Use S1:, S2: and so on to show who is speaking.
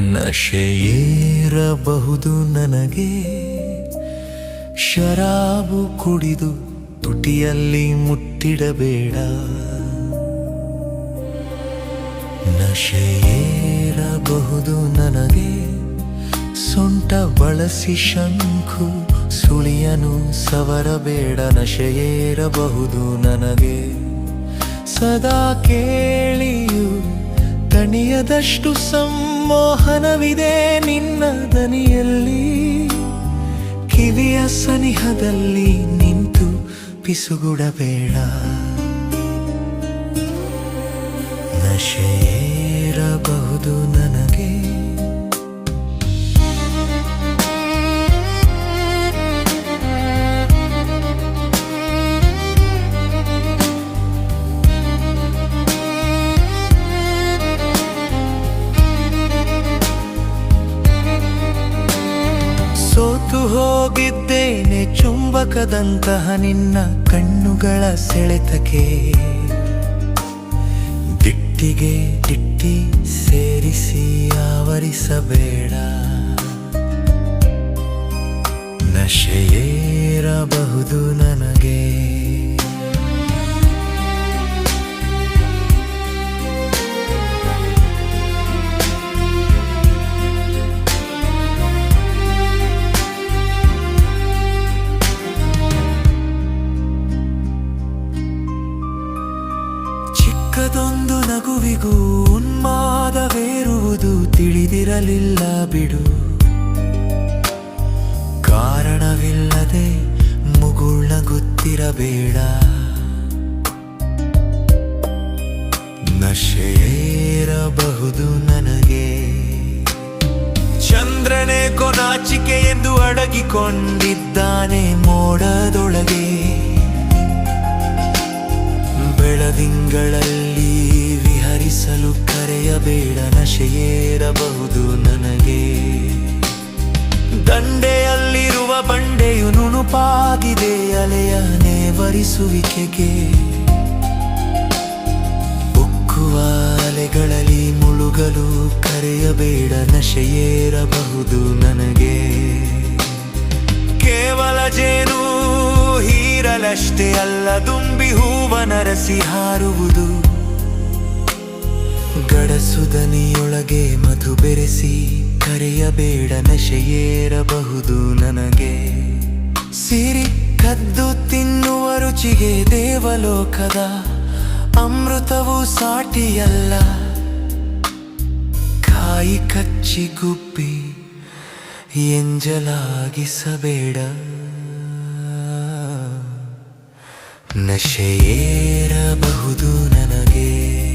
S1: ನಶೆಯೇರಬಹುದು ನನಗೆ. ಶರಾಬು ಕುಡಿದು ತುಟಿಯಲ್ಲಿ ಮುಟ್ಟಿಡಬೇಡ. ನಶೆಯೇರಬಹುದು ನನಗೆ. ಸೊಂಟ ಬಳಸಿ ಶಂಖು ಸುಳಿಯನು ಸವರಬೇಡ. ನಶೆಯೇರಬಹುದು ನನಗೆ. ಸದಾ ಕೇಳಿಯು ತಣಿಯದಷ್ಟು ಸಂಮೋಹನವಿದೆ ನಿನ್ನ ದನಿಯಲ್ಲಿ. ಕಿವಿಯ ಸನಿಹದಲ್ಲಿ ನಿಂತು ಪಿಸುಗುಡಬೇಡ. ನಶೇರಬಹುದು ನನಗೆ. ಹೋಗಿದ್ದೇನೆ ಚುಂಬಕದಂತಹ ನಿನ್ನ ಕಣ್ಣುಗಳ ಸೆಳೆತಕ್ಕೆ. ದಿಟ್ಟಿಗೆ ದಿಟ್ಟಿ ಸೇರಿಸಿ ಆವರಿಸಬೇಡ. ನಶೆಯೇರಬಹುದು ಚಿಕ್ಕದೊಂದು ನಗುವಿಗೂ ಉನ್ಮಾದವೇರುವುದು ತಿಳಿದಿರಲಿಲ್ಲ ಬಿಡು. ಕಾರಣವಿಲ್ಲದೆ ಮುಗುಳ್ನಗುತ್ತಿರಬೇಡ ನಶೆಯೇರಬಹುದು ನನಗೆ. ಚಂದ್ರನೇ ಕೊನಾಚಿಕೆ ಎಂದು ಅಡಗಿಕೊಂಡಿದ್ದಾನೆ ಮೋಡದೊಳಗೆ. ಬೆಳದಿಂಗಳಲ್ಲಿ ವಿಹರಿಸಲು ಕರೆಯಬೇಡ ನಶೆಯೇರಬಹುದು ನನಗೆ. ದಂಡೆಯಲ್ಲಿರುವ ಬಂಡೆಯು ನುಣುಪಾಗಿದೆ, ಅಲೆಯ ನೇವರಿಸುವಿಕೆಗೆ. ಉಕ್ಕುವ ಅಲೆಗಳಲ್ಲಿ ಮುಳುಗಲು ಕರೆಯಬೇಡ ನಶೆಯೇರಬಹುದು ನನಗೆ. ಕೇವಲ ಜೇನು ಹೀರಲಷ್ಟೇ ಅಲ್ಲ, ದುಂಬಿ ಹೂವ ನರಸಿ ಹಾರುವುದು. ಗಡಸುದನಿಯೊಳಗೆ ಮಧು ಬೆರೆಸಿ ಕರೆಯಬೇಡ ನಶೆಯೇರಬಹುದು ನನಗೆ. ಸಿರಿ ಕದ್ದು ತಿನ್ನುವ ರುಚಿಗೆ ದೇವಲೋಕದ ಅಮೃತವು ಸಾಟಿಯಲ್ಲ. ಕಾಯಿ ಕಚ್ಚಿ ಗುಪ್ಪಿ ಎಂಜಲಾಗಿಸಬೇಡ. ನಶೆಯೇರಬಹುದು ನನಗೆ.